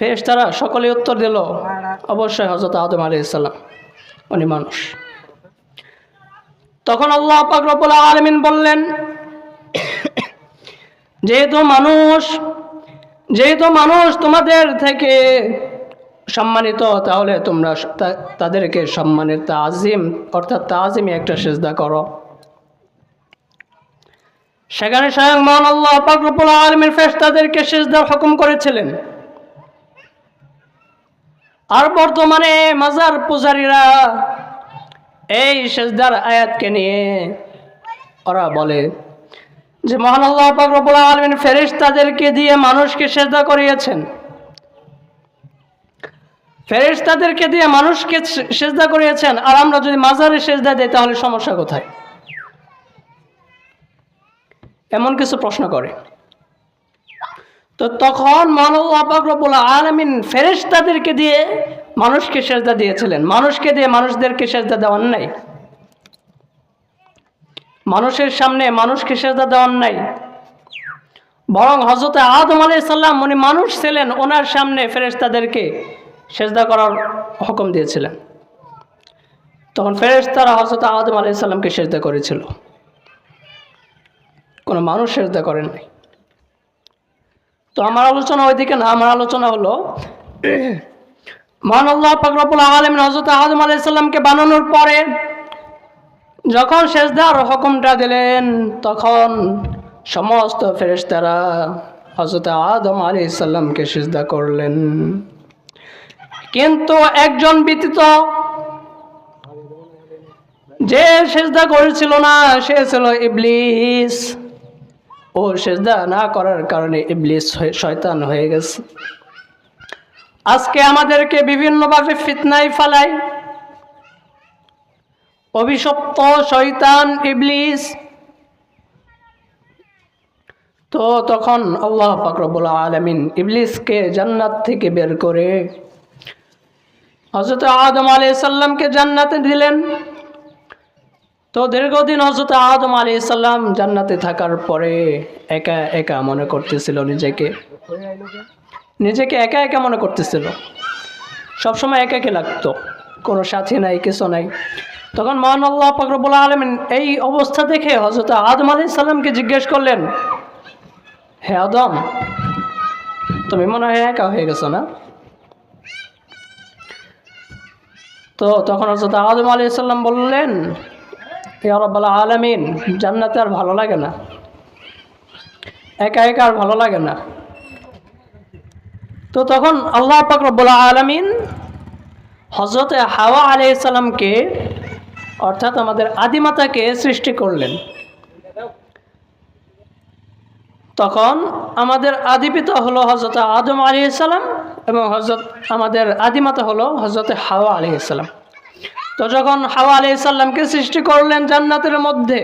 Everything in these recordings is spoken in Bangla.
ফেরেশ তারা সকলে উত্তর দিল, অবশ্যই হজরত আদম আলী উনি মানুষ। তখন আল্লাহ পাক রব্বুল আলমিন বললেন, যেহেতু মানুষ যেহেতু মানুষ তোমাদের থেকে সম্মানিত, তাহলে তোমরা তাদেরকে সম্মানের তাজিম, অর্থাৎ তাজিমে একটা সেজদা করো। সেখানে স্বয়ং মহান আল্লাহ পাকরুল আলমীর ফেস তাদেরকে সেজদার হুকুম করেছিলেন। আর বর্তমানে মাজার পূজারীরা এই সেজদার আয়াতকে নিয়ে ওরা বলে যে, মহান আল্লাহ পাকরুল আলমিন ফেরেশ তাদেরকে দিয়ে মানুষকে সেজদা করিয়েছেন। ফেরেশতাদেরকে দিয়ে মানুষকে সেজদা করিয়েছেন। আর আমরা যদি মাজারে সেজদা দেই, তাহলে সমস্যা কোথায়? এমন কিছু প্রশ্ন করে। তো তখন মানবুল আলমিন ফেরেশতাদেরকে দিয়ে মানুষকে সেজদা দিয়েছিলেন। মানুষকে দিয়ে মানুষদেরকে সেজদা দেওয়ার নাই। মানুষের সামনে মানুষকে সেজদা দেওয়ার নাই। বরং হজরত আদম আলাই সাল্লাম উনি মানুষ ছিলেন, ওনার সামনে ফেরেশতাদেরকে সেজদা করার হুকুম দিয়েছিলেন। তখন ফেরেশতারা হজরত আদম আলাই সাল্লামকে সেজদা করেছিল। কোনো মানুষ সেজদা করেন নাই। তো আমার আলোচনা ওইদিকে না, আমার আলোচনা হলো, মহান আল্লাহ পাকরবুল আলম হজরত আদম আলাই সাল্লামকে বানানোর পরে যখন সেজদার হুকুমটা দিলেন, তখন সমস্ত ফেরেশতারা হজরত আদম আলী সাল্লামকে সেজদা করলেন। কিন্তু একজন ব্যতীত যে সেজদা করেছিল না, সে ছিল ইবলিস। ও সেজদা না করার কারণে ইবলিস শয়তান হয়ে গেছে। আজকে আমাদেরকে বিভিন্নভাবে ফিতনায় ফালায়। অভিশপ্ত শয়তান ইবলিস। তো তখন আল্লাহ ফাকরবুল আলমিন ইবলিসকে জান্নাত থেকে বের করে হজরত আদম আলি সাল্লামকে জান্নাতে দিলেন। তো দীর্ঘদিন হজরত আদম আলি সাল্লাম জান্নাতে থাকার পরে একা একা মনে করতেছিল নিজেকে। নিজেকে একা একা মনে করতেছিল। সবসময় একা একা লাগতো। কোনো সাথী নাই, কিছু নাই। তখন মহান আল্লাহ ফকরবুল আলমিন এই অবস্থা দেখে হজরত আদম আলি সাল্লামকে জিজ্ঞেস করলেন, হে আদম, তুমি মনে হয় একা হয়ে গেছো না? তো তখন হজরত আদম আলি সাল্লাম বললেন ইয়ারব্বাল আলমিন, জান্নাতে আর ভালো লাগে না। একা একা আর ভালো লাগে না। তো তখন আল্লাহ পাক রব্বুল আলমিন হজরত হাওয়া আলি সাল্লামকে অর্থাৎ আমাদের আদিমাতাকে সৃষ্টি করলেন। তখন আমাদের আদিপিতা হলো হজরত আদম আলী সাল্লাম এবং হজরত আমাদের আদিমাতা হলো হজরত হাওয়া আলী সাল্লাম তো যখন হাওয়া আলী সাল্লামকে সৃষ্টি করলেন জান্নাতের মধ্যে,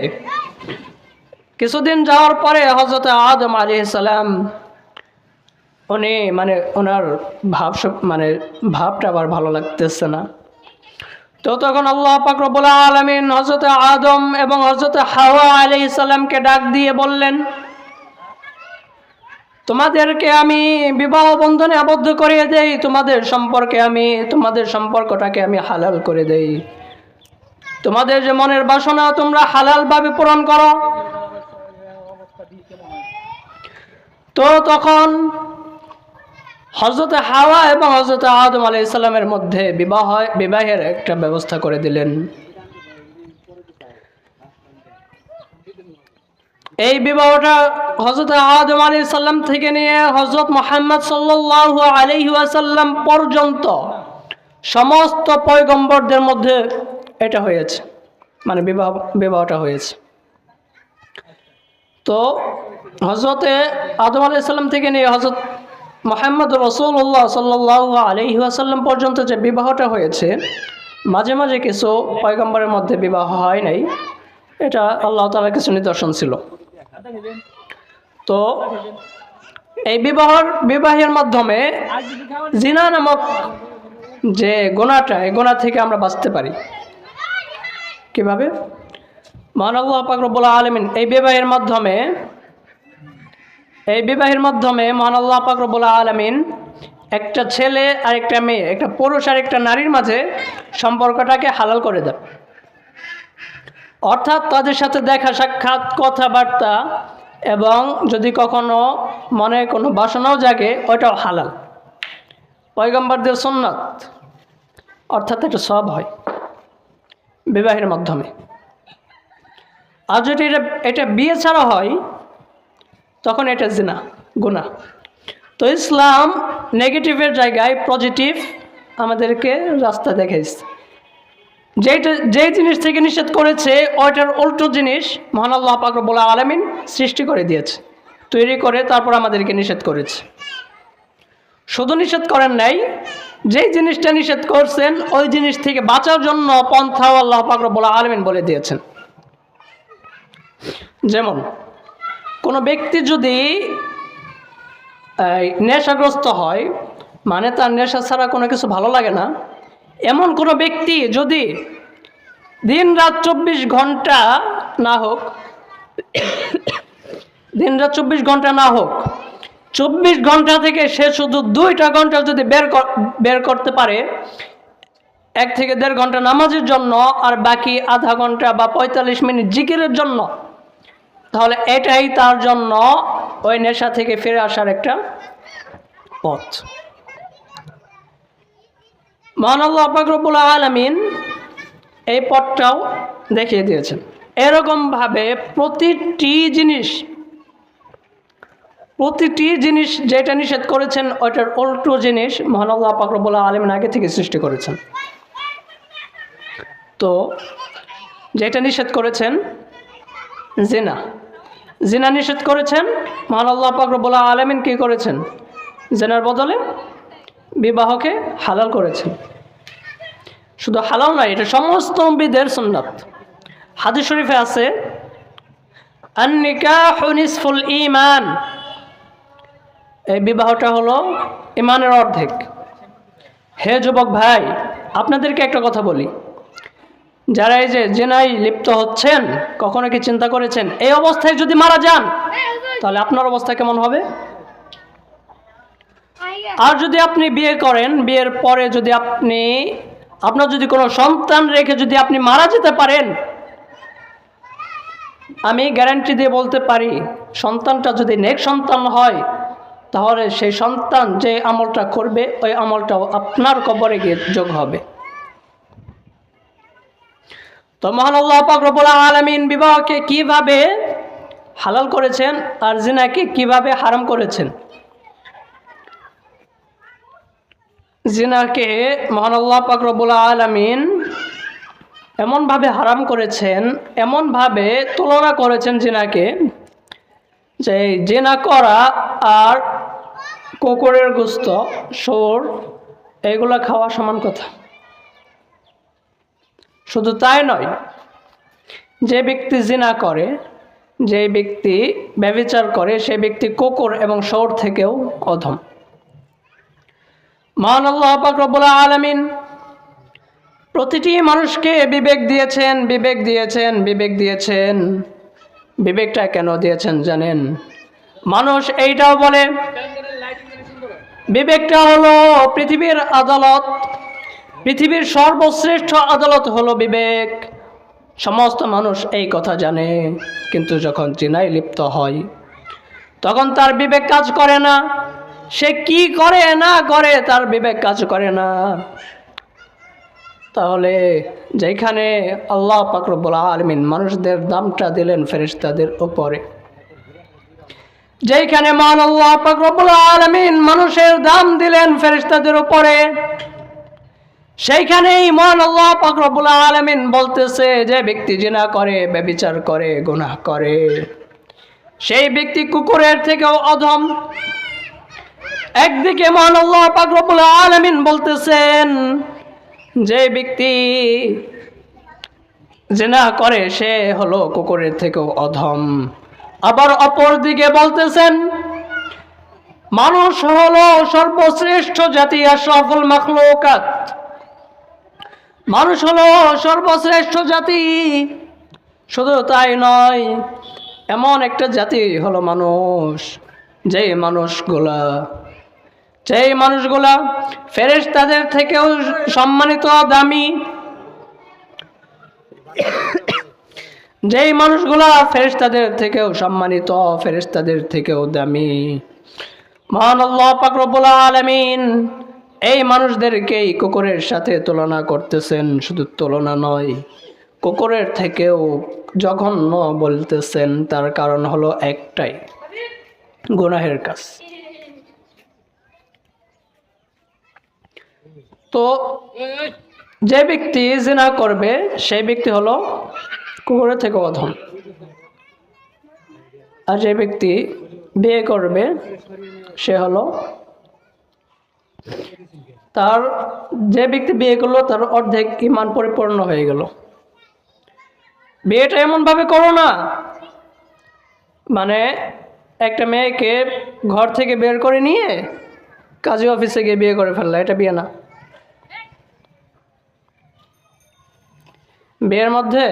কিছুদিন যাওয়ার পরে হজরত আদম আলী সাল্লাম উনি মানে ওনার ভাব মানে ভাবটা আবার ভালো লাগতেছে না। তো তখন আল্লাহ পাক রব্বুল আলমিন হজরত আদম এবং হজরত হাওয়া আলী সাল্লামকে ডাক দিয়ে বললেন তোমাদেরকে আমি বিবাহ বন্ধনে আবদ্ধ করিয়ে দেই, তোমাদের সম্পর্কে আমি, তোমাদের সম্পর্কটাকে আমি হালাল করে দেই। তোমাদের যে মনের বাসনা তোমরা হালালভাবে পূরণ করো। তো তখন হজরত হাওয়া এবং হজরত আদম আলাই ইসলামের মধ্যে বিবাহ বিবাহের একটা ব্যবস্থা করে দিলেন। এই বিবাহটা হজরত আদম আলী সাল্লাম থেকে নিয়ে হজরত মোহাম্মদ সাল্লাহ আলহি আসাল্লাম পর্যন্ত সমস্ত পয়গম্বরদের মধ্যে এটা হয়েছে। মানে বিবাহ, বিবাহটা হয়েছে। তো হজরতে আদম আলি সাল্লাম থেকে নিয়ে হজরত মোহাম্মদ রসুল্লাহ সাল্লাহ আলহি আসাল্লাম পর্যন্ত যে বিবাহটা হয়েছে, মাঝে মাঝে কিছু পয়গম্বরের মধ্যে বিবাহ হয় নাই। এটা আল্লাহ তালার কিছু নিদর্শন ছিল। তো এই বিবাহর, বিবাহের মাধ্যমে জিনা নামক যে গোনাটা, এই গোনা থেকে আমরা বাঁচতে পারি। কীভাবে? মহানবুল্লাহ পাকরবুল আলমিন এই বিবাহের মাধ্যমে, এই বিবাহের মাধ্যমে মহান আল্লাহ পাকরবুল আলমিন একটা ছেলে আর একটা মেয়ে, একটা পুরুষ আর একটা নারীর মাঝে সম্পর্কটাকে হালাল করে দেন। অর্থাৎ তাদের সাথে দেখা সাক্ষাৎ, কথাবার্তা এবং যদি কখনো মনে কোনো বাসনাও জাগে, ওইটাও হালাল। পয়গম্বরদের সুন্নাত, অর্থাৎ এটা সব হয় বিবাহের মাধ্যমে। আর যদি এটা এটা বিয়ে ছাড়া হয়, তখন এটা জিনা গুণা তো ইসলাম নেগেটিভের জায়গায় পজিটিভ আমাদেরকে রাস্তা দেখাইছে। যেটা যেই জিনিস থেকে নিষেধ করেছে, ওইটার উল্টো জিনিস মহান আল্লাহ পাকরবুল্লাহ আলমিন সৃষ্টি করে দিয়েছে। তৈরি করে তারপর আমাদেরকে নিষেধ করেছে। শুধু নিষেধ করেন নাই, যেই জিনিসটা নিষেধ করছেন, ওই জিনিস থেকে বাঁচার জন্য পন্থাও আল্লাহ পাকরবুল্লাহ আলমিন বলে দিয়েছেন। যেমন, কোনো ব্যক্তি যদি নেশাগ্রস্ত হয় মানে তার নেশা ছাড়া কোনো কিছু ভালো লাগে না এমন কোনো ব্যক্তি যদি দিন রাত চব্বিশ ঘণ্টা না হোক দিন রাত চব্বিশ ঘণ্টা না হোক, চব্বিশ ঘণ্টা থেকে সে শুধু দুইটা ঘণ্টা যদি বের বের করতে পারে, এক থেকে দেড় ঘণ্টা নামাজের জন্য আর বাকি আধা ঘণ্টা বা পঁয়তাল্লিশ মিনিট জিকিরের জন্য, তাহলে এটাই তার জন্য ওই নেশা থেকে ফিরে আসার একটা পথ। মহান আল্লাহ পাকরবুল আলমিন এই পথটাও দেখিয়ে দিয়েছেন। এরকমভাবে প্রতিটি জিনিস প্রতিটি জিনিস যেটা নিষেধ করেছেন, ওইটার উল্টো জিনিস মহান আল্লাহ পাকরবুল আলমিন আগে থেকে সৃষ্টি করেছেন। তো যেটা নিষেধ করেছেন, জিনা। জিনা নিষেধ করেছেন, মহান আল্লাহ পাকরবুল্লাহ আলমিন কী করেছেন? জেনার বদলে বিবাহকে হালাল করেছেন। শুধু হালাল নয়, এটা সমস্ত বিদের সুন্নাত। হাদিস শরীফে আছে ইমান এই বিবাহটা হলো ইমানের অর্ধেক। হে যুবক ভাই, আপনাদেরকে একটা কথা বলি। যারা এই যে জেনাই লিপ্ত হচ্ছেন, কখনো কি চিন্তা করেছেন, এই অবস্থায় যদি মারা যান, তাহলে আপনার অবস্থা কেমন হবে? আর যদি আপনি বিয়ে করেন, বিয়ের পরে যদি আপনি, আপনার যদি কোনো সন্তান রেখে যদি আপনি মারা যেতে পারেন, আমি গ্যারান্টি দিয়ে বলতে পারি, সন্তানটা যদি নেক সন্তান হয়, তাহলে সেই সন্তান যে আমলটা করবে, ওই আমলটাও আপনার কবরে গিয়ে যোগ হবে। তো মহান আল্লাহ পাক রব্বুল আলামিন বিবাহকে কীভাবে হালাল করেছেন আর জিনাকে কীভাবে হারাম করেছেন? জিনাকে মহান আল্লাহ পাক রব্বুল আলামিন এমনভাবে হারাম করেছেন, এমনভাবে তুলনা করেছেন জিনাকে যে জেনা করা আর কুকুরের গোস্ত সোর এগুলো খাওয়া সমান কথা। শুধু তাই নয়, যে ব্যক্তি জিনা করে, যে ব্যক্তি ব্যবিচার করে, সে ব্যক্তি কুকুর এবং সৌর থেকেও অধম। মহান আল্লাহ রব্বুল আলামিন প্রতিটি মানুষকে বিবেক দিয়েছেন বিবেক দিয়েছেন বিবেক দিয়েছেন। বিবেকটা কেন দিয়েছেন জানেন? মানুষ এইটাও বলে, বিবেকটা হলো পৃথিবীর আদালত, পৃথিবীর সর্বশ্রেষ্ঠ আদালত হলো বিবেক। সমস্ত মানুষ এই কথা জানে, কিন্তু যখন জিনায় লিপ্ত হয়, তখন তার বিবেক কাজ করে না। সে কি করে না করে তার বিবেক কাজ করে না। তাহলে যেখানে আল্লাহ পাকরবুল আলমিন মানুষদের দামটা দিলেন ফেরিস্তাদের উপরে, যেখানে মান আল্লাহ পাকরবুল আলমিন মানুষের দাম দিলেন ফেরিস্তাদের উপরে, সেইখানেই মান আল্লাহ পাকরবুল আলমিন বলতেছে যে ব্যক্তি জিনা করে, ব্যবিচার করে, গুনাহ করে। সেই ব্যক্তি কুকুরের থেকেও অধম। একদিকে মান আল্লাহ পাকরবুল আলমিন বলতেছেন, যে ব্যক্তি জেনা করে, সে হলো কুকুরের থেকেও অধম। আবার অপর দিকে বলতেছেন, মানুষ হলো সর্বশ্রেষ্ঠ জাতি আশরাফুল মাখলুকাত। মানুষ হলো সর্বশ্রেষ্ঠ জাতি, শুধু তাই নয়, এমন একটা জাতি হলো মানুষ, যে মানুষগুলা যেই মানুষগুলা ফেরেশতাদের থেকেও সম্মানিত, দামি, যেই মানুষগুলা ফেরেশতাদের থেকেও সম্মানিত, ফেরেশতাদের থেকেও দামি। মহান আল্লাহ পাক রব্বুল আলামিন এই মানুষদেরকেই কুকুরের সাথে তুলনা করতেছেন, শুধু তুলনা নয়, কুকুরের থেকেও জঘন্য বলতেছেন, তার কারণ হলো একটাই, গুনাহের কাজ। তো যে ব্যক্তি জিনা করবে, সেই ব্যক্তি হলো কুকুরের থেকে অধম। আর যে ব্যক্তি বিয়ে করবে, সে হলো তার, যে ব্যক্তি বিয়ে করল, তার অর্ধেক ইমান পরিপূর্ণ হয়ে গেল। বিয়েটা এমনভাবে করো না। মানে একটা মেয়েকে ঘর থেকে বের করে নিয়ে কাজী অফিসে গিয়ে বিয়ে করে ফেললা, এটা বিয়ে না। বিয়ের মধ্যে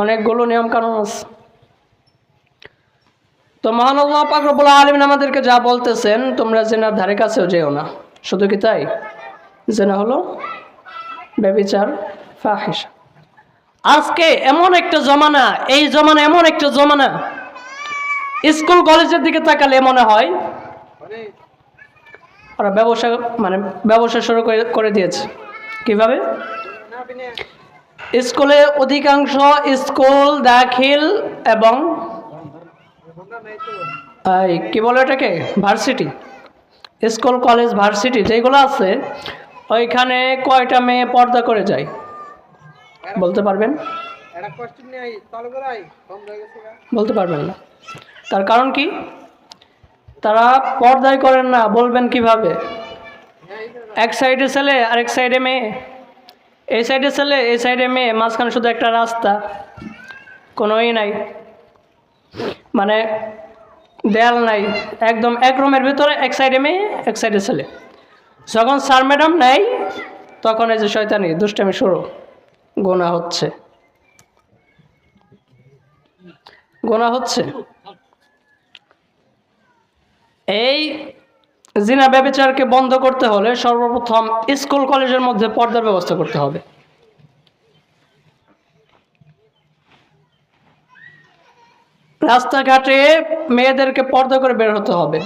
অনেকগুলো নিয়ম কানুন আছে। তো মহানুল্লাহ পাকরবুল আলমিন আমাদেরকে যা বলতেছেন, তোমরা জেনার ধারে কাছেও যেও না। শুধু কি তাই? জেনা হলো ব্যবিচার ফাহিসা আজকে এমন একটা জমানা, এই জমানা এমন একটা জমানা, স্কুল কলেজের দিকে তাকালে মনে হয় ওরা ব্যবসা মানে ব্যবসা শুরু করে দিয়েছে। কীভাবে? স্কুলে অধিকাংশ স্কুল দাখিল এবং কি বলে এটাকে ভার্সিটি। স্কুল কলেজ ভার্সিটি যেগুলো আছে ওইখানে কয়টা মেয়ে পর্দা করে যায়? বলতে পারবেন? হয়ে। বলতে পারবেন না। তার কারণ কি? তারা পর্দায় করেন না বলবেন কীভাবে? এক সাইডে ছেলে আরেক সাইডে মেয়ে। এই সাইডে ছেলে এই সাইডে মেয়ে মাঝখানে শুধু একটা রাস্তা, কোনোই নাই। মানে দেয়াল নাই, একদম এক রুমের ভিতরে, এক সাইডে মেয়ে এক সাইডে ছেলে যখন স্যার ম্যাডাম নেই, তখন এই যে শয়তানি, দুষ্টামি শুরু। গোনা হচ্ছে। গোনা হচ্ছে। এই জিনা ব্যবচারকে বন্ধ করতে হলে সর্বপ্রথম স্কুল, কলেজের মধ্যে পর্দার ব্যবস্থা করতে হবে। রাস্তাঘাটে মেয়েদেরকে পর্দা করে বের হতে হবে।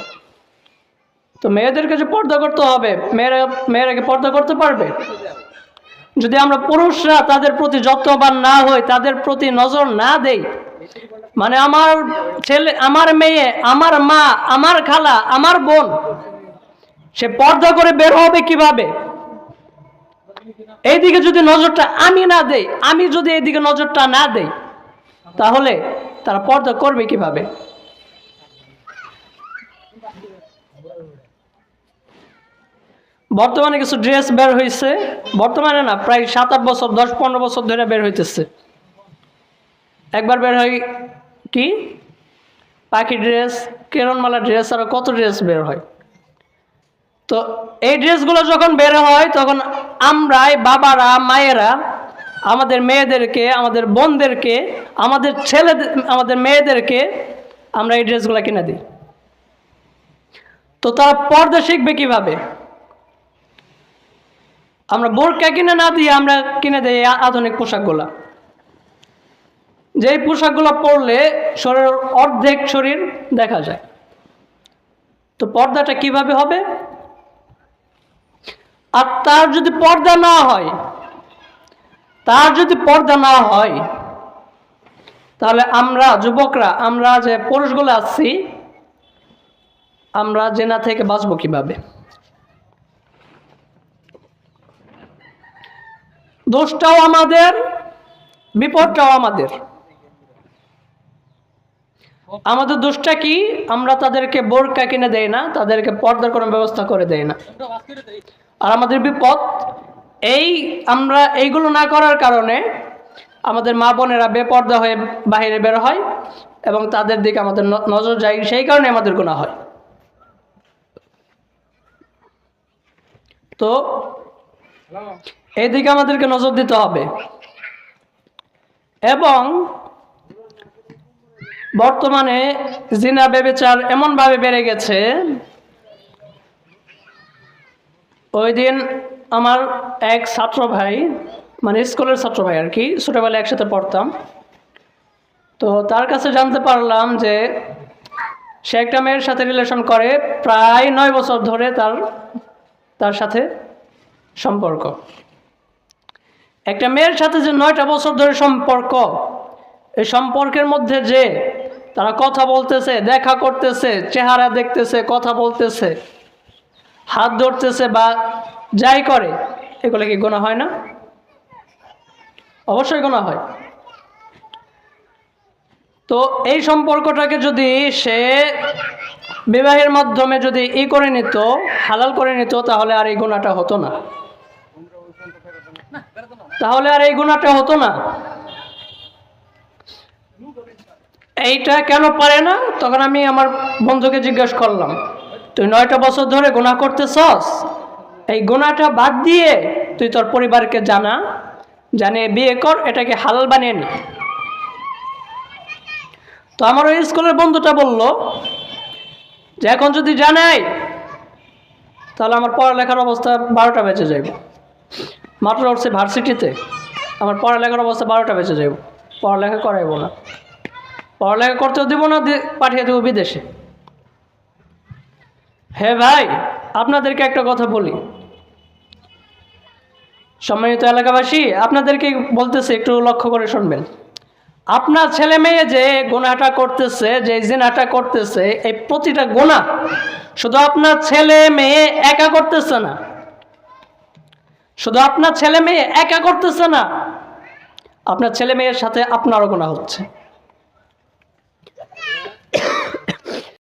তো মেয়েদেরকে যে পর্দা করতে হবে, মেয়েরা মেয়েরা কি পর্দা করতে পারবে? যদি আমরা পুরুষরা তাদের প্রতি যত্নবান না হই, তাদের প্রতি নজর না দেই মানে আমার ছেলে, আমার মেয়ে, আমার মা, আমার খালা, আমার বোন সে পর্দা করে বের হবে কীভাবে? এইদিকে যদি নজরটা আমি না দেই, আমি যদি এইদিকে নজরটা না দেই, তাহলে তারা পর্দা করবে কীভাবে? বর্তমানে কিছু ড্রেস বের হয়েছে বর্তমানে না, প্রায় সাত আট বছর, দশ পনেরো বছর ধরে বের হইতেছে। একবার বের হয় কি? পাখি ড্রেস, কেরনমালা ড্রেস, আর কত ড্রেস বের হয়? তো এই ড্রেসগুলো যখন বের হয়, তখন আমরাই বাবারা, মায়েরা, আমাদের মেয়েদেরকে, আমাদের বোনদেরকে, আমাদের ছেলেদের আমাদের মেয়েদেরকে আমরা এই ড্রেসগুলো কিনে দিই। তো তারা পর্দা শিখবে কীভাবে? আমরা বোরকা কিনে না দিয়ে আমরা কিনে দিই আধুনিক পোশাকগুলা। যেই পোশাকগুলো পরলে শরীর অর্ধেক শরীর দেখা যায়। তো পর্দাটা কীভাবে হবে? আর তার যদি পর্দা না হয়, তার যদি পর্দা না হয়, তাহলে আমরা যুবকরা, আমরা যে পুরুষগুলো আছি, আমরা জেনা থেকে বাঁচবো কীভাবে? দোষটাও আমাদের, বিপদটাও আমাদের। আমাদের দোষটা কি? আমরা তাদেরকে বোরকা কিনে দেয় না, তাদেরকে পর্দার কোনো ব্যবস্থা করে দেয় না। আর আমাদের বিপদ, এই আমরা এইগুলো না করার কারণে আমাদের মা বোনেরা বেপর্দা হয়ে বাইরে বের হয় এবং তাদের দিকে আমাদের নজর যায়, সেই কারণে আমাদের গুণা হয়। তো হ্যালো এই দিকে আমাদেরকে নজর দিতে হবে। এবং বর্তমানে জিনা বেবেচার এমনভাবে বেড়ে গেছে ওই দিন আমার এক ছাত্র ভাই মানে স্কুলের ছাত্র ভাই আর কি, ছোটোবেলায় একসাথে পড়তাম। তো তার কাছে জানতে পারলাম যে সে একটা মেয়ের সাথে রিলেশন করে প্রায় নয় বছর ধরে তার তার সাথে সম্পর্ক। একটা মেয়ের সাথে যে নয়টা বছর ধরে সম্পর্ক এই সম্পর্কের মধ্যে যে তারা কথা বলতেছে, দেখা করতেছে, চেহারা দেখতেছে, কথা বলতেছে হাত ধরতেছে বা যাই করে, এগুলো কি গোনা হয় না? অবশ্যই গোনা হয়। তো এই সম্পর্কটাকে যদি সে বিবাহের মাধ্যমে যদি ই করে নিত, হালাল করে নিত, তাহলে আর এই গুণাটা হতো না। তাহলে আর এই গুণাটা হতো না। এইটা কেন পারে না? তখন আমি আমার বন্ধুকে জিজ্ঞেস করলাম। তুই নয়টা বছর ধরে গুণা করতেছস? এই গুণাটা বাদ দিয়ে তুই তোর পরিবারকে জানা, জানিয়ে বিয়ে কর, এটাকে হালাল বানিয়ে নি। তো আমার ওই স্কুলের বন্ধুটা বলল যে, এখন যদি জানাই, তাহলে আমার পড়ালেখার অবস্থা বারোটা বেঁচে যাইব। মাত্র উঠছে ভার্সিটিতে, আমার পড়ালেখার অবস্থা বারোটা বেঁচে যাইব। পড়ালেখা করাইব না। পড়ালেখা করতেও দেবো না পাঠিয়ে দেবো বিদেশে। হ্যাঁ ভাই, আপনাদেরকে একটা কথা বলি। সম্মানিত এলাকাবাসী, আপনাদেরকে বলতেছে, একটু লক্ষ্য করে শুনবেন। আপনার ছেলে মেয়ে যে গোনাটা করতেছে, যে জিনাটা করতেছে, এই প্রতিটা গোনা শুধু আপনার ছেলে মেয়ে একা করতেছে না। শুধু আপনার ছেলে মেয়ে একা করতেছে না, আপনার ছেলে মেয়ের সাথে আপনারও গোনা হচ্ছে।